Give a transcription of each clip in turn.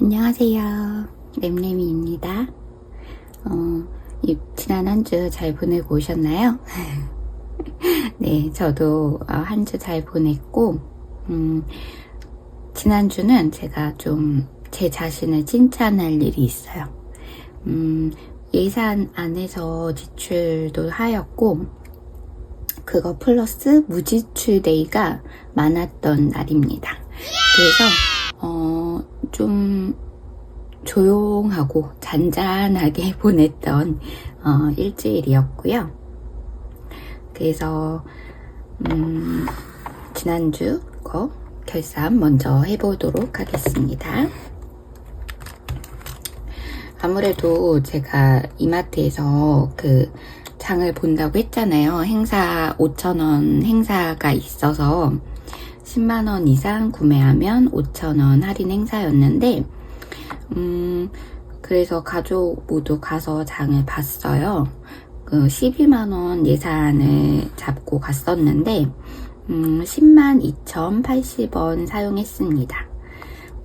안녕하세요. 램램이입니다. 어, 이, 지난 한 주 잘 보내고 오셨나요? 네, 저도 어, 한주 잘 보냈고, 음, 지난주는 제가 좀 제 자신을 칭찬할 일이 있어요. 음, 예산 안에서 지출도 하였고, 그거 플러스 무지출 데이가 많았던 날입니다. 그래서, 어, 좀 조용하고 잔잔하게 보냈던 어, 일주일이었고요. 그래서 음, 지난주 거 결산 먼저 해보도록 하겠습니다. 아무래도 제가 이마트에서 그 장을 본다고 했잖아요. 행사 5,000원 행사가 있어서 10만원 이상 구매하면 5,000원 할인 행사였는데, 음, 그래서 가족 모두 가서 장을 봤어요. 그 12만원 예산을 잡고 갔었는데, 음, 10만 2,080원 사용했습니다.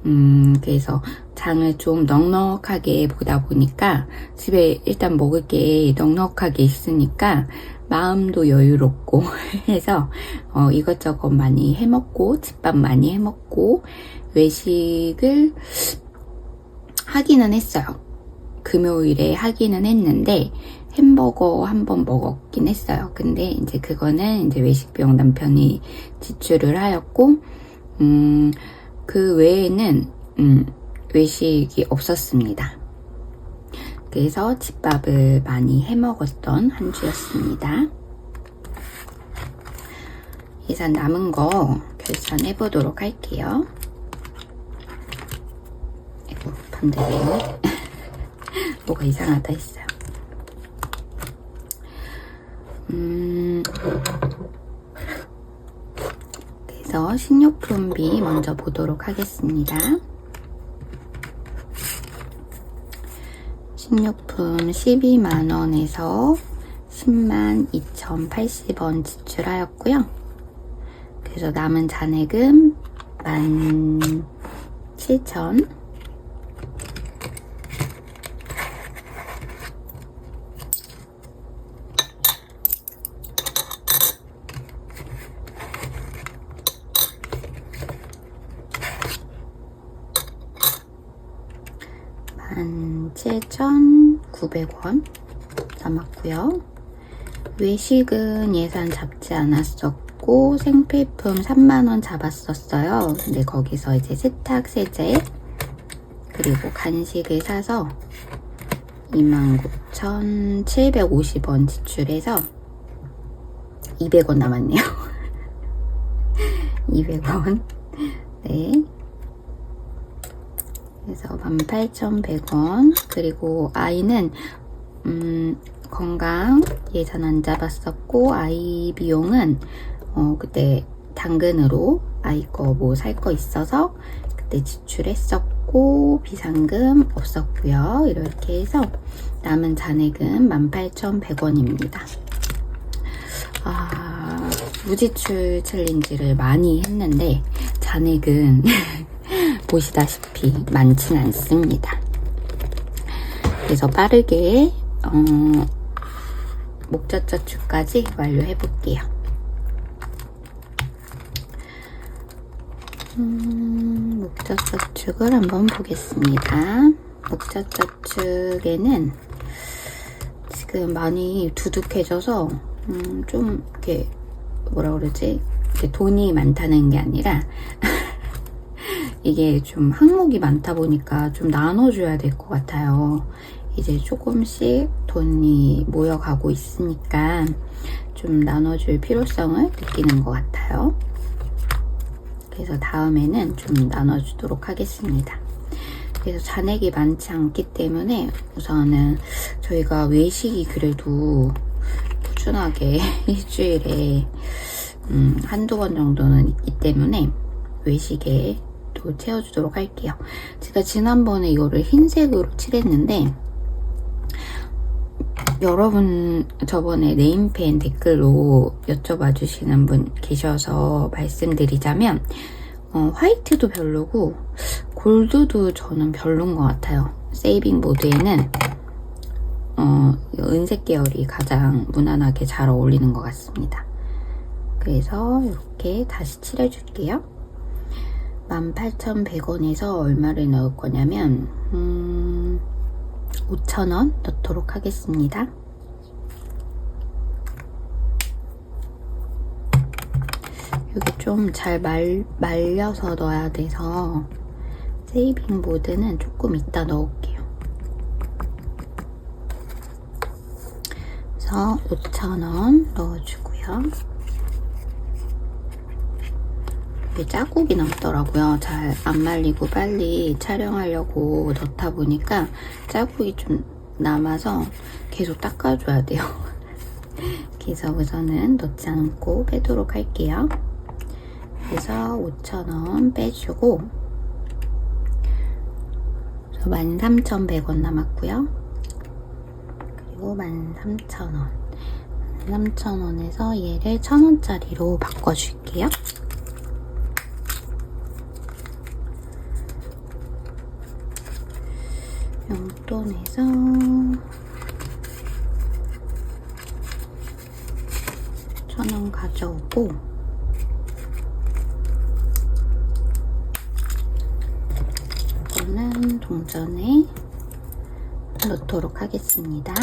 음, 그래서 장을 좀 넉넉하게 보다 보니까 집에 일단 먹을 게 넉넉하게 있으니까 마음도 여유롭고 해서 어, 이것저것 많이 해먹고 집밥 많이 해먹고 외식을 하기는 했어요. 금요일에 하기는 했는데 햄버거 한 번 먹었긴 했어요. 근데 이제 그거는 이제 외식 비용 남편이 지출을 하였고 음, 그 외에는 음, 외식이 없었습니다. 그래서 집밥을 많이 해 먹었던 한 주였습니다. 예산 남은 거 결산해 보도록 할게요. 아이고, 반대로 뭐가 이상하다 했어요. 음, 그래서 식료품비 먼저 보도록 하겠습니다. 식료품 12만원에서 10만 2,080원 지출하였고요. 그래서 남은 잔액은 17,000 17,900원 남았고요. 외식은 예산 잡지 않았었고 생필품 3만원 잡았었어요. 근데 거기서 이제 세탁 세제 그리고 간식을 사서 29,750원 지출해서 200원 남았네요. 200원. 네. 그래서 18,100원. 그리고 아이는, 음, 건강 예산 안 잡았었고, 아이 비용은, 어, 그때 당근으로 아이 거 뭐 살 거 있어서 그때 지출했었고, 비상금 없었고요. 이렇게 해서 남은 잔액은 18,100원입니다. 아, 무지출 챌린지를 많이 했는데, 잔액은 보시다시피 많진 않습니다. 그래서 빠르게 어, 목젖저축까지 완료해 볼게요. 음, 목젖저축을 한번 보겠습니다. 목젖저축에는 지금 많이 두둑해져서 음, 좀 이렇게 뭐라 그러지? 이렇게 돈이 많다는 게 아니라 이게 좀 항목이 많다 보니까 좀 나눠줘야 될 것 같아요. 이제 조금씩 돈이 모여가고 있으니까 좀 나눠줄 필요성을 느끼는 것 같아요. 그래서 다음에는 좀 나눠주도록 하겠습니다. 그래서 잔액이 많지 않기 때문에 우선은 저희가 외식이 그래도 꾸준하게 일주일에 음, 한두 번 정도는 있기 때문에 외식에 또 채워주도록 할게요. 제가 지난번에 이거를 흰색으로 칠했는데 여러분 저번에 네임펜 댓글로 여쭤봐 주시는 분 계셔서 말씀드리자면 어, 화이트도 별로고 골드도 저는 별론 것 같아요. 세이빙 모드에는 어, 이 은색 계열이 가장 무난하게 잘 어울리는 것 같습니다. 그래서 이렇게 다시 칠해줄게요. 18,100원에서 얼마를 넣을 거냐면 음, 5,000원 넣도록 하겠습니다. 여기 좀잘 말려서 넣어야 돼서 세이빙 모드는 조금 이따 넣을게요. 그래서 5,000원 넣어주고요. 이게 자국이 남더라고요. 잘 안 말리고 빨리 촬영하려고 넣다 보니까 자국이 좀 남아서 계속 닦아줘야 돼요. 그래서 우선은 넣지 않고 빼도록 할게요. 그래서 5,000원 빼주고 13,100원 남았고요. 그리고 13,000원 13,000원에서 얘를 1,000원짜리로 바꿔줄게요. 용돈에서 천 원 가져오고 이거는 동전에 넣도록 하겠습니다.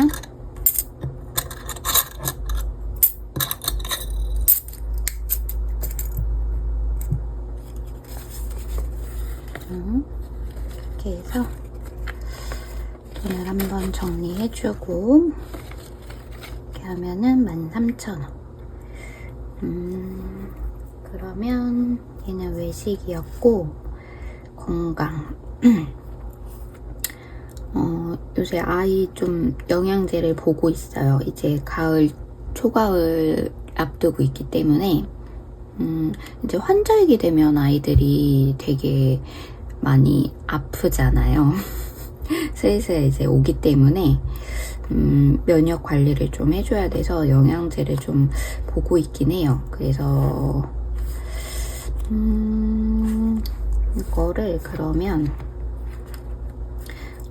음, 이렇게 해서 돈을 한번 정리해주고 이렇게 하면은 13,000원 음, 그러면 얘는 외식이었고 건강 어, 요새 아이 좀 영양제를 보고 있어요. 이제 가을, 초가을 앞두고 있기 때문에 음, 이제 환절기 되면 아이들이 되게 많이 아프잖아요. 슬슬 이제 오기 때문에 음, 면역 관리를 좀 해줘야 돼서 영양제를 좀 보고 있긴 해요. 그래서 음, 이거를 그러면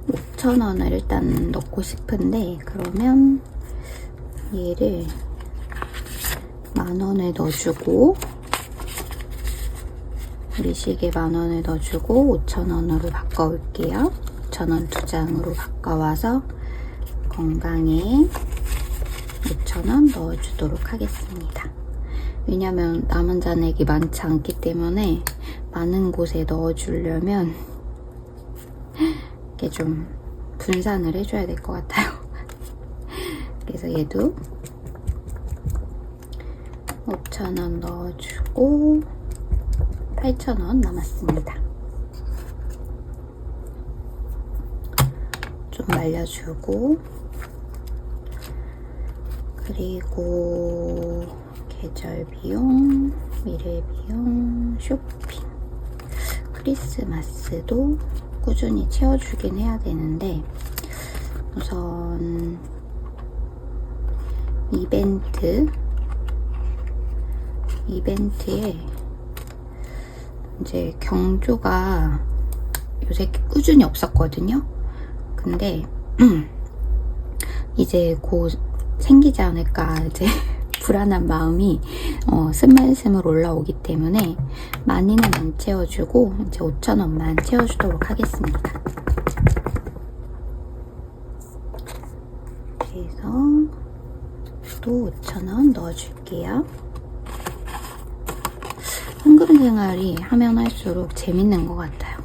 5,000원을 일단 넣고 싶은데 그러면 얘를 만 원을 넣어주고 우리 시계 만 원을 넣어주고 5,000원으로 바꿔올게요. 5,000원 두 장으로 바꿔와서 건강에 5,000원 넣어주도록 하겠습니다. 왜냐면 남은 잔액이 많지 않기 때문에 많은 곳에 넣어주려면 이렇게 좀 분산을 해줘야 될 것 같아요. 그래서 얘도 5,000원 넣어주고 8,000원 남았습니다. 좀 말려주고 그리고 계절 비용, 미래 비용, 쇼핑 크리스마스도 꾸준히 채워주긴 해야 되는데 우선 이벤트 이벤트에 이제 경조가 요새 꾸준히 없었거든요. 근데 이제 곧 생기지 않을까 이제 불안한 마음이 어, 스물스물 올라오기 때문에 많이는 안 채워주고 이제 5,000원만 채워주도록 하겠습니다. 그래서 또 5,000원 넣어줄게요. 한금 생활이 하면 할수록 재밌는 것 같아요.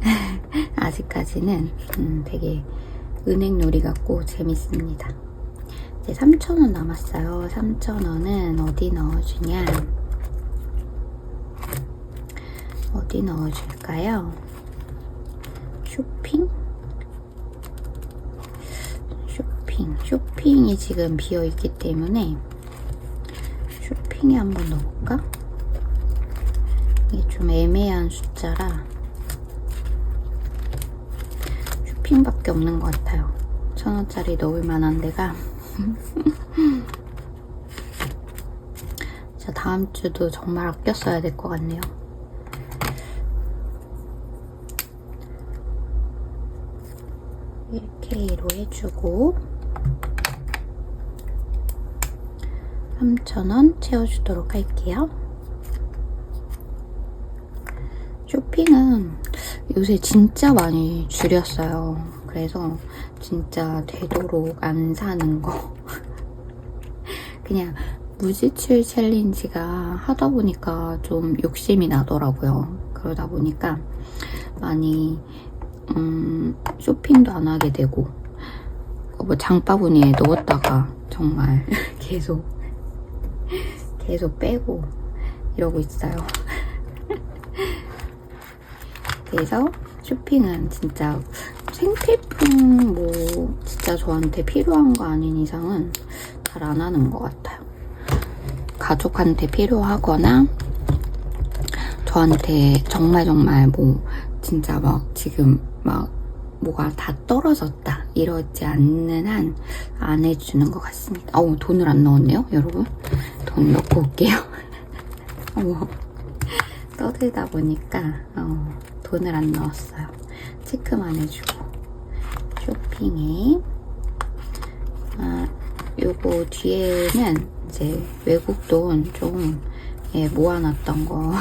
아직까지는 음, 되게 은행 놀이 같고 재밌습니다. 이제 3,000원 남았어요. 3,000원은 어디 넣어주냐? 어디 넣어줄까요? 쇼핑? 쇼핑. 쇼핑이 지금 비어있기 때문에 쇼핑에 한번 넣어볼까? 이게 좀 애매한 숫자라 쇼핑밖에 없는 것 같아요. 천 원짜리 넣을 만한 데가 진짜 다음 주도 정말 아껴 써야 될 것 같네요. 이렇게 로 해주고 3,000원 채워주도록 할게요. 쇼핑은 요새 진짜 많이 줄였어요. 그래서 진짜 되도록 안 사는 거. 그냥 무지출 챌린지가 하다 보니까 좀 욕심이 나더라고요. 그러다 보니까 많이 음, 쇼핑도 안 하게 되고 뭐 장바구니에 넣었다가 정말 계속 계속 빼고 이러고 있어요. 그래서 쇼핑은 진짜 생필품 뭐 진짜 저한테 필요한 거 아닌 이상은 잘 안 하는 것 같아요. 가족한테 필요하거나 저한테 정말 정말 뭐 진짜 막 지금 막 뭐가 다 떨어졌다 이러지 않는 한 안 해주는 것 같습니다. 어우 돈을 안 넣었네요 여러분. 돈 넣고 올게요. 어머 떠들다 보니까 어, 돈을 안 넣었어요. 체크만 해주고 쇼 핑에 아 요거 뒤에는 이제 외국 돈좀 예, 모아놨던 거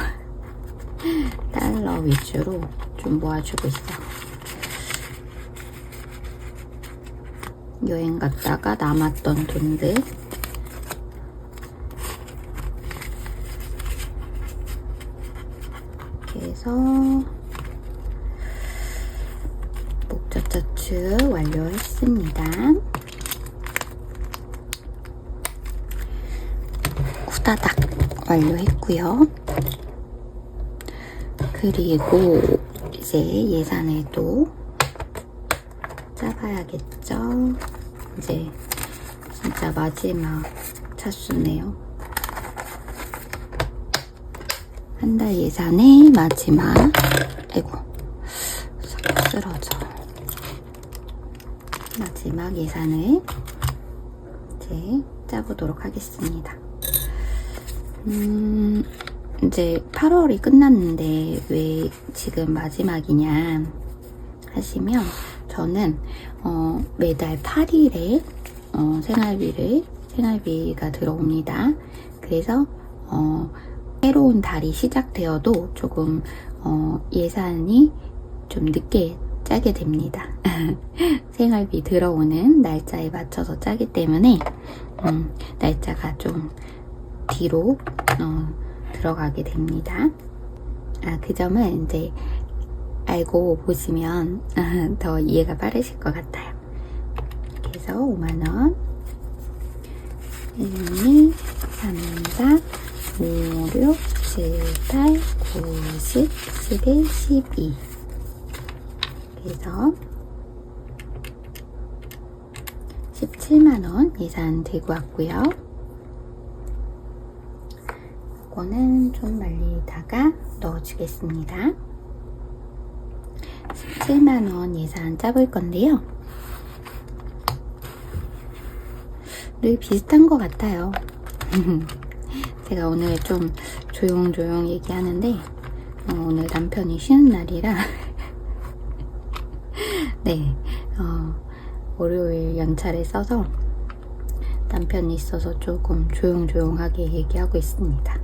달러 위주로 좀 모아주고 있어요. 여행 갔다가 남았던 돈들 이렇게 해서 저축 완료했습니다. 후다닥 완료했고요. 그리고 이제 예산을 또 짜봐야겠죠. 이제 진짜 마지막 차수네요. 한 달 예산의 마지막 아이고 싹 쓰러져 마지막 예산을 이제 짜보도록 하겠습니다. 음, 이제 8월이 끝났는데 왜 지금 마지막이냐 하시면 저는 어, 매달 8일에 어, 생활비를 생활비가 들어옵니다. 그래서 어, 새로운 달이 시작되어도 조금 어, 예산이 좀 늦게 짜게 됩니다. 생활비 들어오는 날짜에 맞춰서 짜기 때문에 음, 날짜가 좀 뒤로 어, 들어가게 됩니다. 아, 그 점은 이제 알고 보시면 더 이해가 빠르실 것 같아요. 그래서 5만원 1, 2, 3, 4, 5, 6, 7, 8, 9, 10, 11, 12 그래서 17만원 예산 들고 왔고요. 이거는 좀 말리다가 넣어주겠습니다. 17만원 예산 짜볼 건데요. 늘 비슷한 것 같아요. 제가 오늘 좀 조용조용 얘기하는데 어, 오늘 남편이 쉬는 날이라 네 어, 월요일 연차를 써서 남편이 있어서 조금 조용조용하게 얘기하고 있습니다.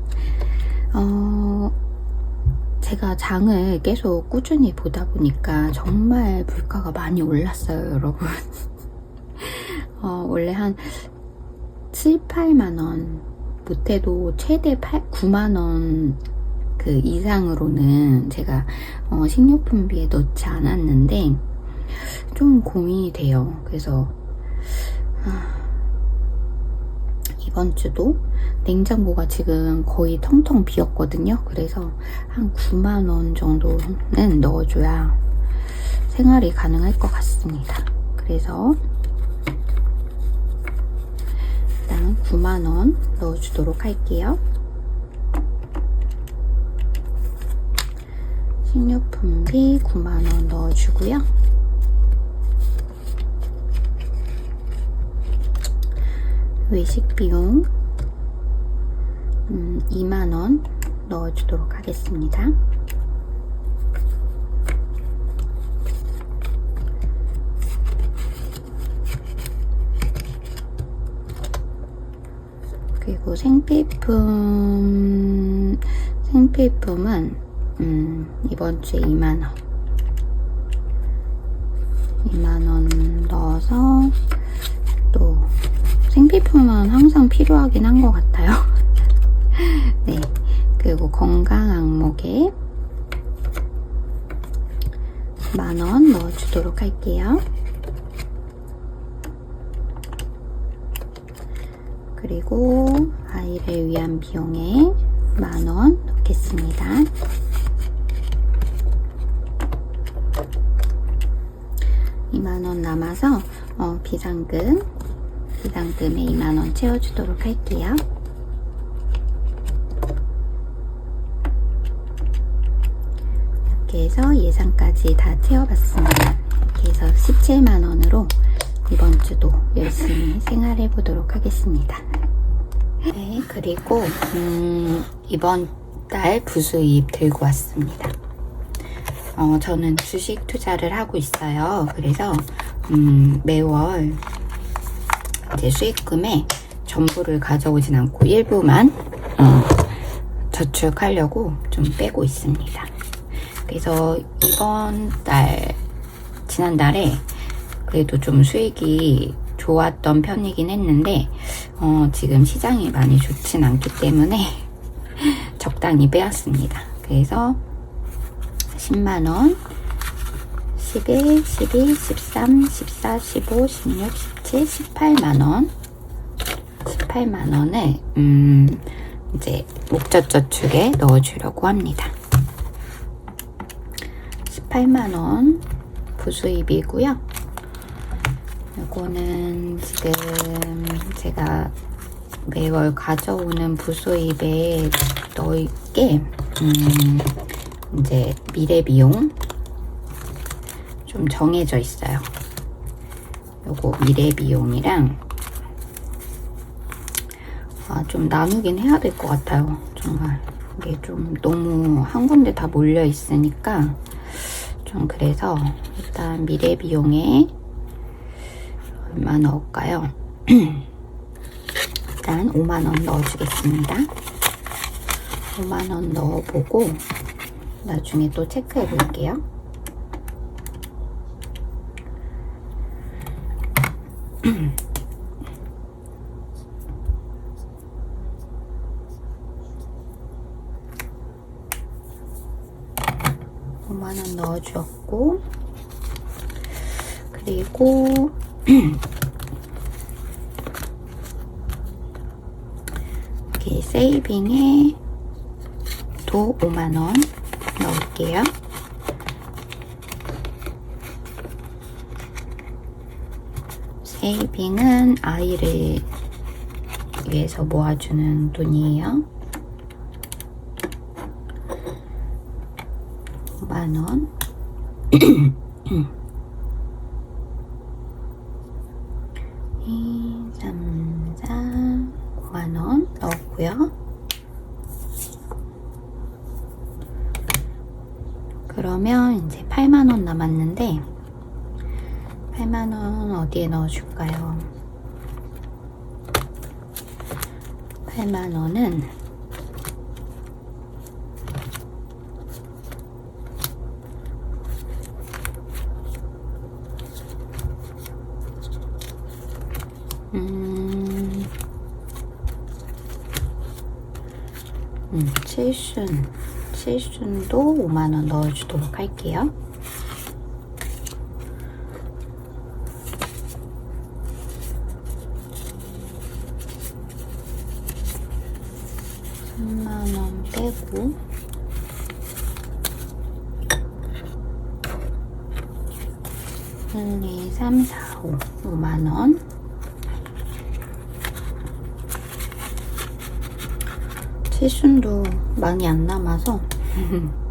어, 제가 장을 계속 꾸준히 보다 보니까 정말 물가가 많이 올랐어요, 여러분. 어, 원래 한 7, 8만 원, 못해도 최대 8, 9만 원 그 이상으로는 제가 어, 식료품비에 넣지 않았는데 좀 고민이 돼요. 그래서 아, 이번 주도 냉장고가 지금 거의 텅텅 비었거든요. 그래서 한 9만 원 정도는 넣어줘야 생활이 가능할 것 같습니다. 그래서 일단 9만 원 넣어주도록 할게요. 식료품비 9만원 넣어주고요. 외식 비용 음, 2만원 넣어주도록 하겠습니다. 그리고 생필품 생필품은 음, 이번 주에 2만원 생필품은 항상 필요하긴 한 것 같아요. 네. 그리고 건강 항목에 만 원 넣어주도록 할게요. 그리고 아이를 위한 비용에 만 원 넣겠습니다. 이만원 남아서 어, 비상금 비상금에 2만원 채워주도록 할게요. 이렇게 해서 예상까지 다 채워봤습니다. 이렇게 해서 17만원으로 이번 주도 열심히 생활해 보도록 하겠습니다. 네, 그리고 음, 이번 달 부수입 들고 왔습니다. 어, 저는 주식 투자를 하고 있어요. 그래서 음, 매월 이 제 수익금의 전부를 가져오진 않고 일부만 어, 저축하려고 좀 빼고 있습니다. 그래서 이번 달 지난달에 그래도 좀 수익이 좋았던 편이긴 했는데 어, 지금 시장이 많이 좋진 않기 때문에 적당히 빼왔습니다. 그래서 10만원 11, 12, 13, 14, 15, 16, 17, 18만원 18만원을 음, 이제 목젖저축에 넣어주려고 합니다. 18만원 부수입이고요. 요거는 지금 제가 매월 가져오는 부수입에 넣을게 음, 이제 미래 비용 좀 정해져 있어요. 요거 미래 비용이랑 아, 좀 나누긴 해야 될 것 같아요. 정말 이게 좀 너무 한 군데 다 몰려 있으니까 좀 그래서 일단 미래 비용에 얼마 넣을까요? 일단 5만 원 넣어주겠습니다. 5만 원 넣어보고 나중에 또 체크해 볼게요. 오만원 넣어주었고 그리고 세이빙에 또 5만원 넣을게요. 세이빙은 아이를 위해서 모아주는 돈이에요. 5만원. 2, 3, 4, 5만원 넣었고요. 그러면 이제 8만원 남았는데 8만원 어디에 넣어줄까요? 8만원은 음, 음, 칠순, 칠순도 5만원 넣어주도록 할게요. 삼만원 빼고. 일, 이, 삼, 사, 오, 5만원. 칠순도 많이 안 남아서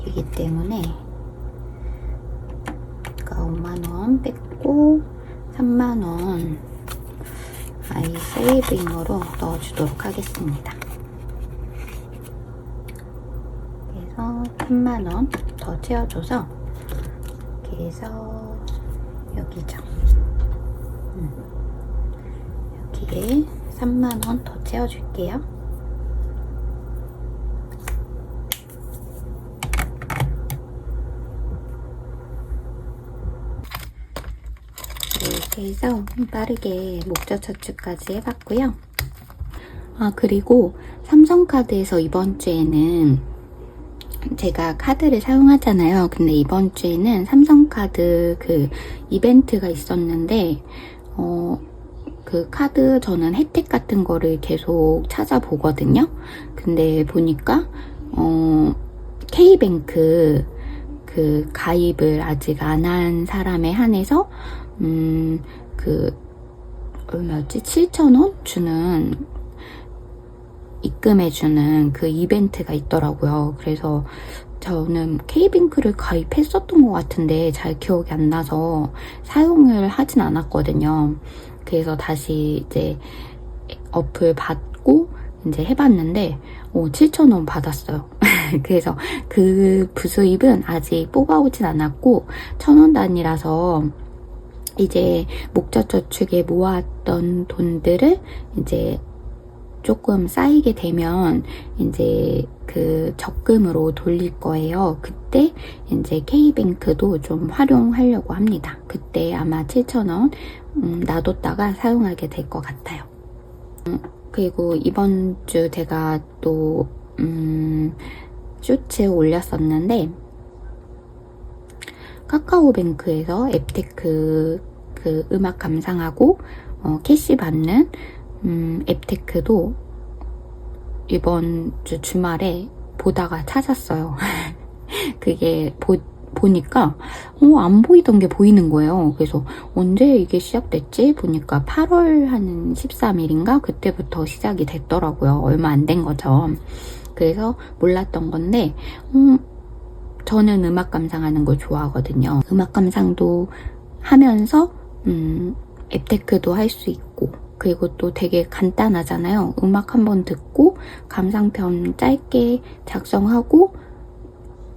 여기기 때문에 그러니까 5만원 뺐고 3만원 아이 세이빙으로 넣어주도록 하겠습니다. 그래서 3만원 더 채워줘서 이렇게 해서 여기죠. 음. 여기에 3만원 더 채워줄게요. 이렇게 해서 빠르게 목젖 저축까지 해봤고요. 아 그리고 삼성카드에서 이번 주에는 제가 카드를 사용하잖아요. 근데 이번 주에는 삼성카드 그 이벤트가 있었는데 어, 그 카드 저는 혜택 같은 거를 계속 찾아보거든요. 근데 보니까 어, K뱅크 그 가입을 아직 안 한 사람에 한해서 음, 그 얼마였지? 7,000원 주는 입금해주는 그 이벤트가 있더라고요. 그래서 저는 K뱅크를 가입했었던 것 같은데 잘 기억이 안 나서 사용을 하진 않았거든요. 그래서 다시 이제 어플 받고 이제 해봤는데 어, 7,000원 받았어요. 그래서 그 부수입은 아직 뽑아오진 않았고 1,000원 단위라서 이제 목적 저축에 모았던 돈들을 이제 조금 쌓이게 되면 이제 그 적금으로 돌릴 거예요. 그때 이제 K뱅크도 좀 활용하려고 합니다. 그때 아마 7,000원 음, 놔뒀다가 사용하게 될 것 같아요. 음, 그리고 이번 주 제가 또 음, 쇼츠 올렸었는데 카카오뱅크에서 앱테크 그 음악 감상하고 어, 캐시 받는 음, 앱테크도 이번 주 주말에 보다가 찾았어요. 그게 보, 보니까 어, 안 보이던 게 보이는 거예요. 그래서 언제 이게 시작됐지? 보니까 8월 한 13일인가? 그때부터 시작이 됐더라고요. 얼마 안 된 거죠. 그래서 몰랐던 건데 음, 저는 음악 감상하는 걸 좋아하거든요. 음악 감상도 하면서 음, 앱테크도 할 수 있고 그리고 또 되게 간단하잖아요. 음악 한번 듣고 감상편 짧게 작성하고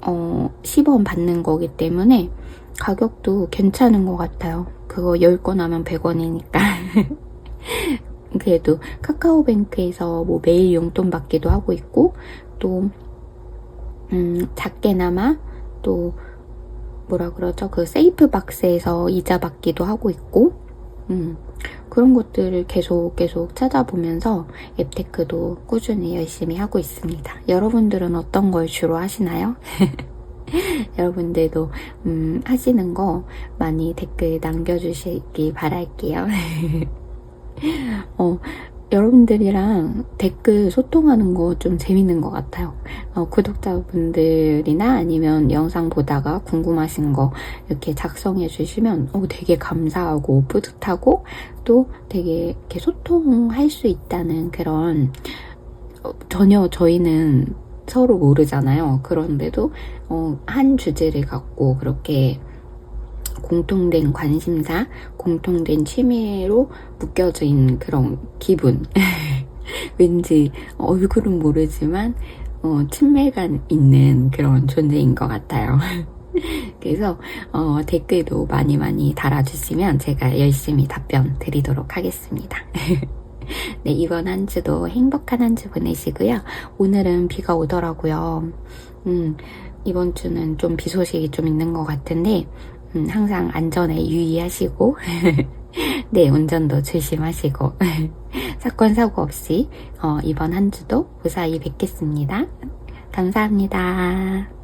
어, 10원 받는 거기 때문에 가격도 괜찮은 것 같아요. 그거 10건 하면 100원이니까. 그래도 카카오뱅크에서 뭐 매일 용돈 받기도 하고 있고 또 음, 작게나마 또 뭐라 그러죠? 그 세이프 박스에서 이자 받기도 하고 있고 음, 그런 것들을 계속 계속 찾아보면서 앱테크도 꾸준히 열심히 하고 있습니다. 여러분들은 어떤 걸 주로 하시나요? 여러분들도 음, 하시는 거 많이 댓글 남겨주시기 바랄게요. 어, 여러분들이랑 댓글 소통하는 거 좀 재밌는 것 같아요. 어, 구독자분들이나 아니면 영상 보다가 궁금하신 거 이렇게 작성해 주시면 어, 되게 감사하고 뿌듯하고 또 되게 이렇게 소통할 수 있다는 그런 어, 전혀 저희는 서로 모르잖아요. 그런데도 어, 한 주제를 갖고 그렇게 공통된 관심사, 공통된 취미로 묶여져 있는 그런 기분. 왠지 얼굴은 모르지만 어, 친밀감 있는 그런 존재인 것 같아요. 그래서 어, 댓글도 많이 많이 달아주시면 제가 열심히 답변 드리도록 하겠습니다. 네, 이번 한 주도 행복한 한 주 보내시고요. 오늘은 비가 오더라고요. 음, 이번 주는 좀 비 소식이 좀 있는 것 같은데, 음, 항상 안전에 유의하시고, 네, 운전도 조심하시고, 사건, 사고 없이, 어, 이번 한 주도 무사히 뵙겠습니다. 감사합니다.